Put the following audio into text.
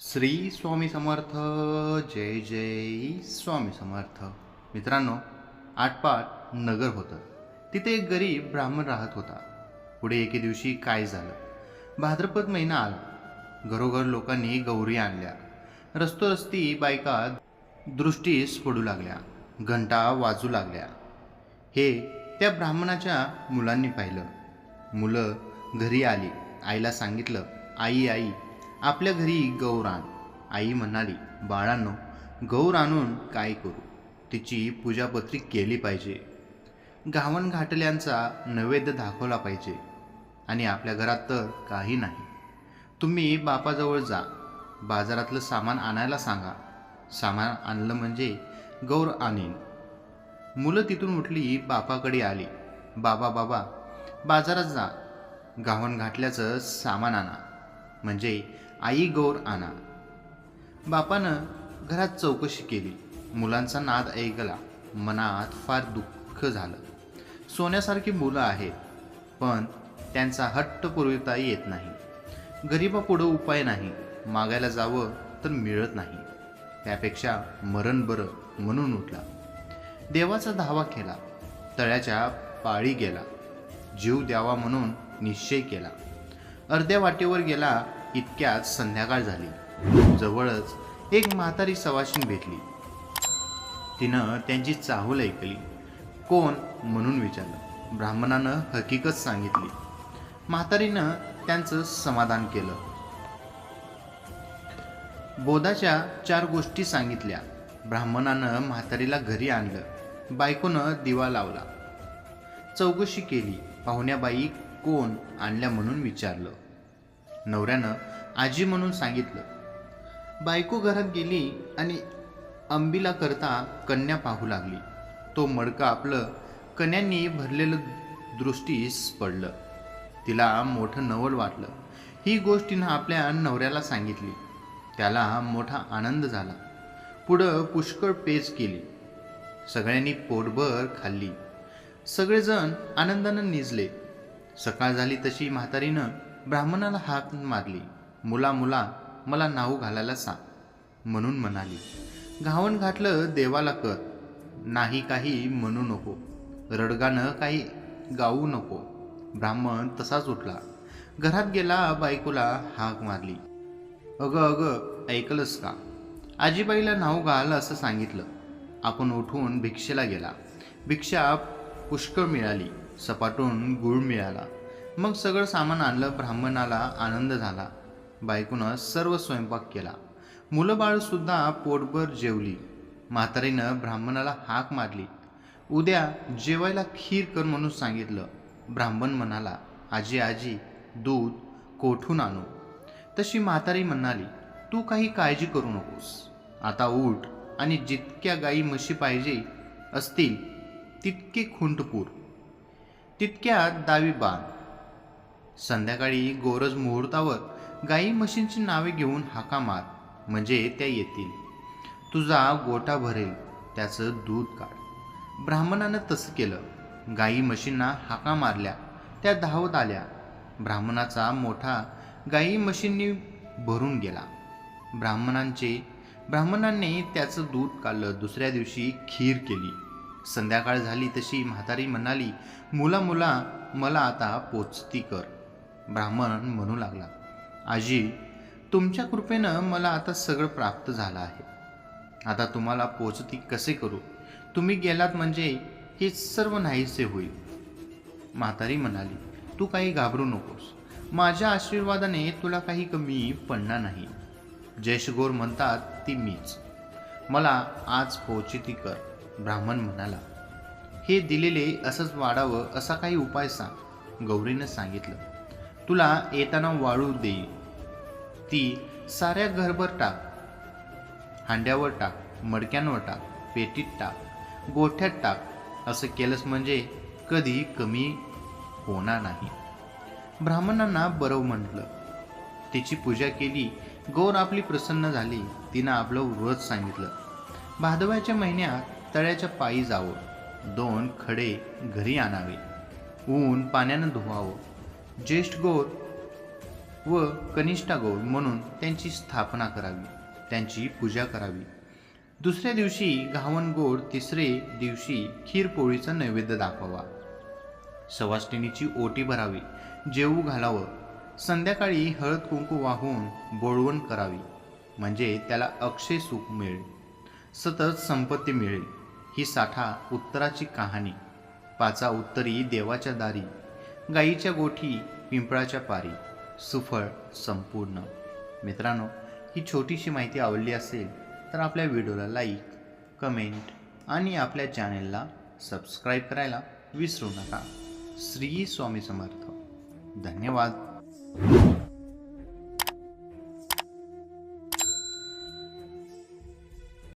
श्री स्वामी समर्थ जय जय स्वामी समर्थ. मित्रांनो आटपाट नगर होतं. तिथे एक गरीब ब्राह्मण राहत होता. पुढे एके दिवशी काय झालं? भाद्रपद महिना आला. घरोघर लोकांनी गौरी आणल्या. रस्तोरस्ती बायका दृष्टीस पडू लागल्या. घंटा वाजू लागल्या. हे त्या ब्राह्मणाच्या मुलांनी पाहिलं. मुलं घरी आली. आईला सांगितलं आई आई आपल्या घरी गौर आण. आई म्हणाली बाळांनो गौर आणून काय करू? तिची पूजापत्री केली पाहिजे. गावन घाटल्यांचा नैवेद्य दाखवला पाहिजे. आणि आपल्या घरात तर काही नाही. तुम्ही बापाजवळ जा. बाजारातलं सामान आणायला सांगा. सामान आणलं म्हणजे गौर आणीन. मुलं तिथून उठली बापाकडे आली. बाबा बाबा बाजारात जा. गावण घाटल्याचं सामान आणा. म्हणजे आई गौर आणा. बापानं घरात चौकशी केली. मुलांचा नाद ऐकला. मनात फार दुःख झालं. सोन्यासारखी मुलं आहेत पण त्यांचा हट्ट पुरविता येत नाही. गरिबापुढं उपाय नाही. मागायला जावं तर मिळत नाही. त्यापेक्षा मरण बरं म्हणून उठला. देवाचा धावा केला. तळ्याच्या पाळी गेला. जीव द्यावा म्हणून निश्चय केला. अर्ध्या वाटेवर गेला इतक्यात संध्याकाळ झाली. जवळच एक म्हातारी सवाशीन भेटली. तिनं त्यांची चाहूल ऐकली. कोण? म्हणून विचारलं. ब्राह्मणानं हकीकत सांगितली. म्हातारीनं त्यांचं समाधान केलं. बोधाच्या चार गोष्टी सांगितल्या. ब्राह्मणानं म्हातारीला घरी आणलं. बायकोनं दिवा लावला. चौकशी केली. पाहुण्याबाई कोण? आणल्या म्हणून विचारलं. नवऱ्यानं आजी म्हणून सांगितलं. बायको घरात गेली आणि अंबीला करता कन्या पाहू लागली. तो मडकं आपलं कन्यांनी भरलेलं दृष्टीस पडलं. तिला मोठं नवल वाटलं. ही गोष्ट तिनं आपल्या नवऱ्याला सांगितली. त्याला मोठा आनंद झाला. पुढं पुष्कळ पेज केली. सगळ्यांनी पोटभर खाल्ली. सगळेजण आनंदानं निजले. सकाळ झाली तशी म्हातारीनं ब्राह्मणाला हाक मारली. मुला मुला मला नाऊ घालायला सांग म्हणून म्हणाली. घावण घातलं देवाला कर. नाही काही म्हणू नको. रडगानं काही गाऊ नको. ब्राह्मण तसाच उठला. घरात गेला बायकोला हाक मारली. अगं अगं ऐकलंस का? आजीबाईला नाव घाल असं सांगितलं. आपण उठून भिक्षेला गेला. भिक्षा पुष्कळ मिळाली. सपाटून गुळ मिळाला. मग सगळं सामान आणलं ब्राह्मणाला आनंद झाला. बायकोनं सर्व स्वयंपाक केला. मुलं बाळसुद्धा पोटभर जेवली. म्हातारीनं ब्राह्मणाला हाक मारली. उद्या जेवायला खीर कर म्हणून सांगितलं. ब्राह्मण म्हणाला आजी आजी दूध कोठून आणू? तशी म्हातारी म्हणाली तू काही काळजी करू नकोस. आता उठ आणि जितक्या गाई म्हशी पाहिजे असतील तितके खुंटपूर. तितक्या दावी बांध संध्याकाळी गोरज मुहूर्तावर गाई म्हशींची नावे घेऊन हाका मार म्हणजे त्या येतील. तुझा गोटा भरेल त्याचं दूध काढ. ब्राह्मणानं तसं केलं. गाई म्हशींना हाका मारल्या त्या धावत आल्या. ब्राह्मणाचा मोठा गाई म्हशींनी भरून गेला. ब्राह्मणांचे ब्राह्मणांनी त्याचं दूध काढलं. दुसऱ्या दिवशी खीर केली. संध्याकाळ झाली तशी म्हातारी म्हणाली मुला मुला मला आता पोचती कर. ब्राह्मण म्हणू लागला आजी तुमच्या कृपेनं मला आता सगळं प्राप्त झालं आहे. आता तुम्हाला पोचती कसे करू? तुम्ही गेलात म्हणजे हे सर्व नाहीसे होईल. म्हातारी म्हणाली तू काही घाबरू नकोस. माझ्या आशीर्वादाने तुला काही कमी पडणार नाही. जयशगोर म्हणतात ती मीच. मला आज पोचिती कर. ब्राह्मण म्हणाला हे दिलेले असंच वाढावं असा काही उपाय सांग. गौरीनं सांगितलं तुला येताना वाळू देईल ती साऱ्या घरभर टाक. हांड्यावर टाक मडक्यांवर टाक पेटीत टाक गोठ्यात टाक. असं केलंस म्हणजे कधी कमी होणार नाही. ब्राह्मणांना बरं म्हटलं. तिची पूजा केली गौर आपली प्रसन्न झाली. तिनं आपलं व्रत सांगितलं. भादव्याच्या महिन्यात तळ्याच्या पायी जावं. दोन खडे घरी आणावे. ऊन पाण्यानं धुवावं. ज्येष्ठ गौर व कनिष्ठा गौर म्हणून त्यांची स्थापना करावी त्यांची पूजा करावी. दुसऱ्या दिवशी घावन गोड तिसरे दिवशी खीरपोळीचा नैवेद्य दाखवावा. सवाष्टिनीची ओटी भरावी जेवू घालावं. संध्याकाळी हळद कुंकू वाहून बोळवण करावी म्हणजे त्याला अक्षय सुख मिळेल सतत संपत्ती मिळेल. ही साठा उत्तराची कहाणी. पाचा उत्तरी देवाच्या दारी. गाईच्या गोठी पिंपळाच्या पारी सुफळ संपूर्ण. मित्रांनो ही छोटीशी माहिती आवडली असेल तर आपल्या व्हिडिओला लाईक कमेंट आणि आपल्या चॅनेलला सबस्क्राईब करायला विसरू नका. श्री स्वामी समर्थ. धन्यवाद.